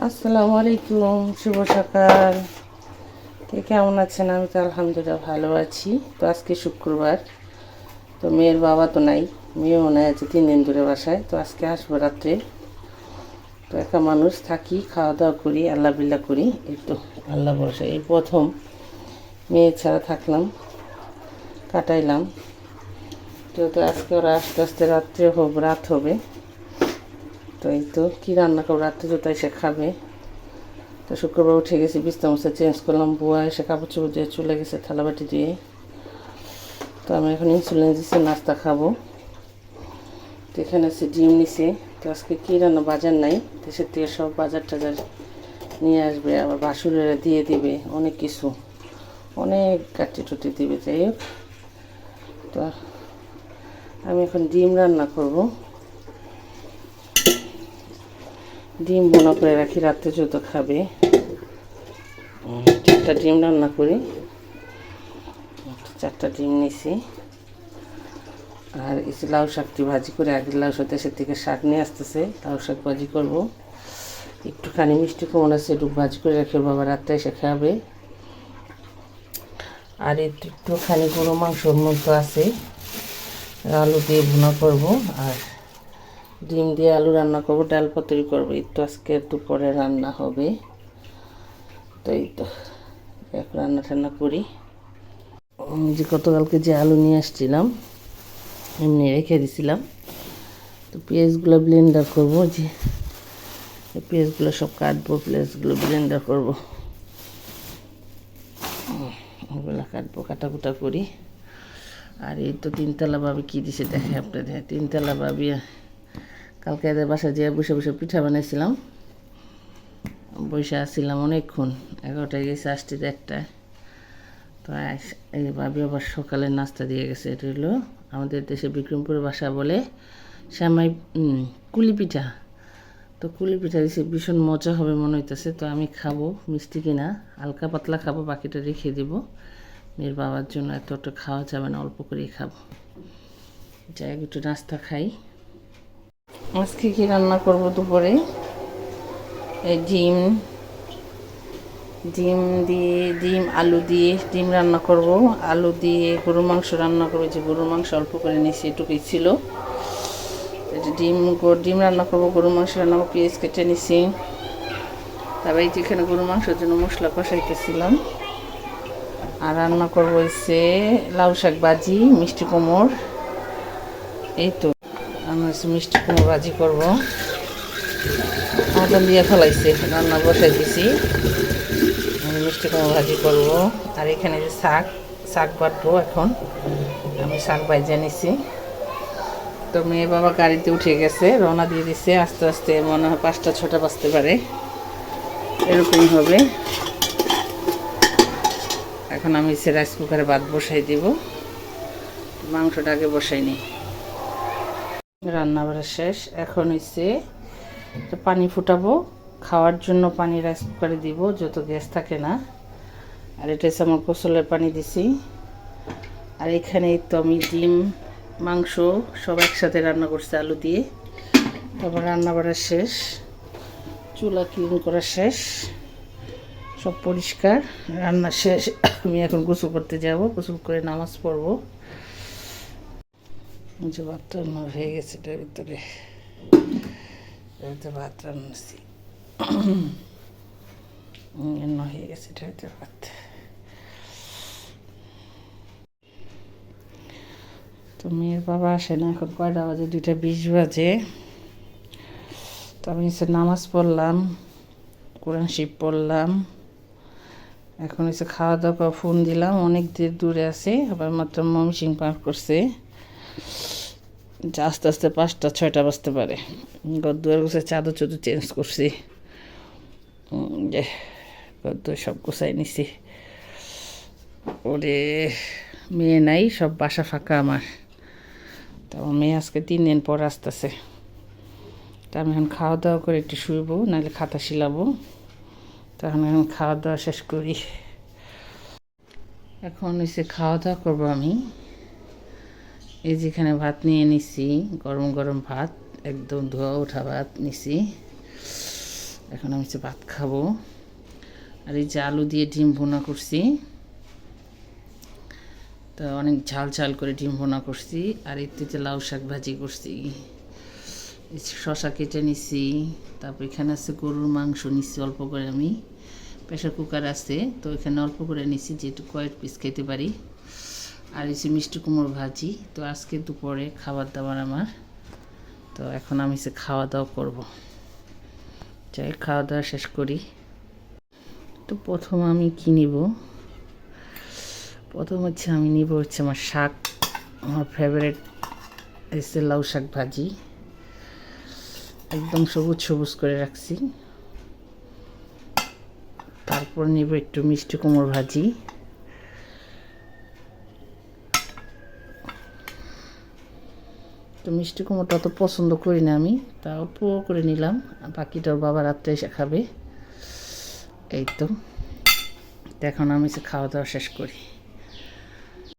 আসসালামু আলাইকুম, শুভ সকাল। কে কেমন আছেন? আমি তো আলহামদুলিল্লাহ ভালো আছি। তো আজকে শুক্রবার, তো মেয়ের বাবা তো নাই, মেয়েও নাই আছে তিন দিন ধরে বাসায়, তো আজকে আসব রাত্রে। তো একা মানুষ, থাকি খাওয়া দাওয়া করি আল্লাহ বিল্লাহ করি। এই তো, আল্লাহ ভরসা। এই প্রথম মেয়ে ছাড়া থাকলাম, কাটাইলাম। তো তো আজকে ওরা আস্তে আস্তে রাত্রে হোক রাত হবে। তো এই তো, কী রান্না করব? রাত্রে তো তাই সে খাবে। তো শুক্রবার উঠে গেছি বিস্তার মশা চেঞ্জ করলাম, বুয়া এসে কাপড় চোপড় দিয়ে চলে গেছে থালাবাটি দিয়ে। তো আমি এখন ইনসুলিন দিচ্ছি, নাস্তা খাব। তো এখানে আছে ডিম নিছে। তো আজকে কী রান্না বাজার নাই, দেশের থেকে সব বাজার টাজার নিয়ে আসবে, আবার বাসুরেরা দিয়ে দিবে, অনেক কিছু। অনেক কাটি টুটি দিবে, যাই হোক। তো আমি এখন ডিম রান্না করব। ডিম বোনা করে রাখি রাত্রে যত খাবে। চারটা ডিম রান্না করি। চারটা ডিম নিছি। আর এসে লাউ শাকটি ভাজি করে আগের লাউ সাথে সে থেকে শাক নিয়ে আসতেছে লাউ শাক ভাজি করব। একটুখানি মিষ্টি কমন আছে একটু ভাজি করে রাখি বাবা রাত্রে এসে খাবে। আর একটুখানি গরু মাংসর মতো আছে আলু দিয়ে ভুনা করব। আর ডিম দিয়ে আলু রান্না করব, ডাল পাতুরি করব। এই তো আজকে দুপুরে রান্না হবে। তো এই তো, এক রান্না টান্না করি। যে গতকালকে যে আলু নিয়ে আসছিলাম, এমনি রেখে দিছিলাম। তো পেঁয়াজগুলো ব্লেন্ডার করব যে পেঁয়াজগুলো সব কাটবো, পেঁয়াজগুলো ব্লেন্ডার করব। ওগুলো কাটবো, কাটাকুটা করি। আর এই তো তিনতলা ভাবি কী দিছে, দেখে আপনাদের। তিনতলা ভাবি কালকে এদের বাসায় যেয়ে বসে বসে পিঠা বানিয়েছিলাম বসে আসছিলাম অনেকক্ষণ, এগারোটায় গেছে আসতে একটায় তো এই ভাবি আবার সকালে নাস্তা দিয়ে গেছে, এটা হলো আমাদের দেশে বিক্রমপুর বাসা বলে শ্যামাই কুলি পিঠা। তো কুলি পিঠা দিছে, ভীষণ মজা হবে মনে হইতেছে। তো আমি খাব, মিষ্টি কিনা, হালকা পাতলা খাব, বাকিটা রেখে দিব। মেয়ের বাবার জন্য এতটা খাওয়া যাবে না, অল্প করেই খাব। যাই একটু নাস্তা খাই। আজকে কি রান্না করব দুপুরে? এই ডিম। ডিম দিয়ে, ডিম, আলু দিয়ে ডিম রান্না করব। আলু দিয়ে গরু মাংস রান্না করব। যে গরু মাংস অল্প করে নিয়েছি, এটুকুই ছিল। ডিম ডিম রান্না করব গরু মাংস রান্না করব, পেঁয়াজ কেটে নিছি। তারপরে এই যে এখানে গরু মাংসের জন্য মশলা কষাইতেছিলাম। আর রান্না করব হচ্ছে লাউ শাক ভাজি, মিষ্টি কুমড়। এই তো। হচ্ছে মিষ্টি কুমড়ো ভাজি করব। মটন দিয়ে ফেলাইছে, রান্না বসাই দিছি আমি মিষ্টি কুমড়ো ভাজি করব। আর এখানে যে শাক শাক বাটবো এখন। আমি শাক ভাজা নিছি। তো মেয়ে বাবা গাড়িতে উঠে গেছে, রওনা দিয়ে দিছে। আস্তে আস্তে মনে হয় পাঁচটা, ছটা বাজতে পারে। এরকমই হবে। এখন আমি সে রাইস কুকারে ভাত বসাই দিব। মাংসটা আগে বসাই নিই রান্না বাড়া শেষ। এখন হচ্ছে পানি ফুটাবো। খাওয়ার জন্য পানি রাইস কুকারে দিব, যত গ্যাস থাকে না। আর এটা হচ্ছে আমার গোসলের পানি দিছি। আর এখানে তো আমি ডিম, মাংস সব একসাথে রান্না করছি, আলু দিয়ে। তারপর রান্না বাড়া শেষ। চুলা ক্লিন করা শেষ। সব পরিষ্কার। রান্না শেষ। আমি এখন গোসল করতে যাব। গোসল করে নামাজ পড়ব। যে ভাত হয়ে গেছে এটার ভিতরে। এটার ভিতরে ভাত রান্নাছি রান্না হয়ে গেছে এটার ভিতরে ভাত তো মেয়ের বাবা আসে না, এখন কয়টা বাজে? দুইটা বিশ বাজে। তো আমি হচ্ছে নামাজ পড়লাম, কোরআন শিব পড়লাম। এখন হচ্ছে খাওয়া দাওয়া ফোন দিলাম, অনেক দূর আছে, আবার মাত্র ময়মনসিং পার করছে। আস্তে আস্তে পাঁচটা, ছয়টা বাজতে পারে। গদ্দুয়ার গোছে চাদর চাদর চেঞ্জ করছি। যে গদ্দুয়ার সব গোছাই নিছি। ওরে, মেয়ে নাই, সব বাসা ফাঁকা আমার। তো আমার মেয়ে আজকে তিন দিন পর আসতেছে। তা আমি এখন খাওয়া দাওয়া করে একটু শুইবো, নাহলে খাতা শিলাবো। তখন এখন খাওয়া দাওয়া শেষ করি। এখন এসে খাওয়া দাওয়া করব আমি। এই যেখানে ভাত নিয়ে নিছি, গরম গরম ভাত, একদম ধোয়া ওঠা ভাত নিছি। এখন আমি ভাত খাব। আর এই যে আলু দিয়ে ডিম ভুনা করছি। তো অনেক ঝাল ঝাল করে ডিম ভুনা করছি, আর এতে লাউ শাক ভাজি করছি। শশা কেটে নিছি, তারপর এখানে আছে গরুর মাংস নিচ্ছি অল্প করে আমি। প্রেশার কুকার আছে, তো এখানে অল্প করে নিছি যেটু কয়েক পিস খেতে পারি। আর এসে মিষ্টি কুমড়ো ভাজি, তো আজকে দুপুরে খাবার দাবার আমার। তো এখন আমি সে খাওয়া দাওয়া করব। যাই খাওয়া দাওয়া শেষ করি। তো প্রথম আমি কী নিব? প্রথম হচ্ছে আমি নিব হচ্ছে আমার শাক। আমার ফেভারেট এসে লাউ শাক ভাজি। একদম সবুজ সবুজ করে রাখছি। তারপর নিব একটু মিষ্টি কুমড়ো ভাজি। তো মিষ্টি কুমড়োটা অত পছন্দ করি না আমি তা অল্প করে নিলাম। বাকিটাও বাবা রাত্রে এসে খাবে। এই তো। এখন আমি খাওয়া দাওয়া শেষ করি।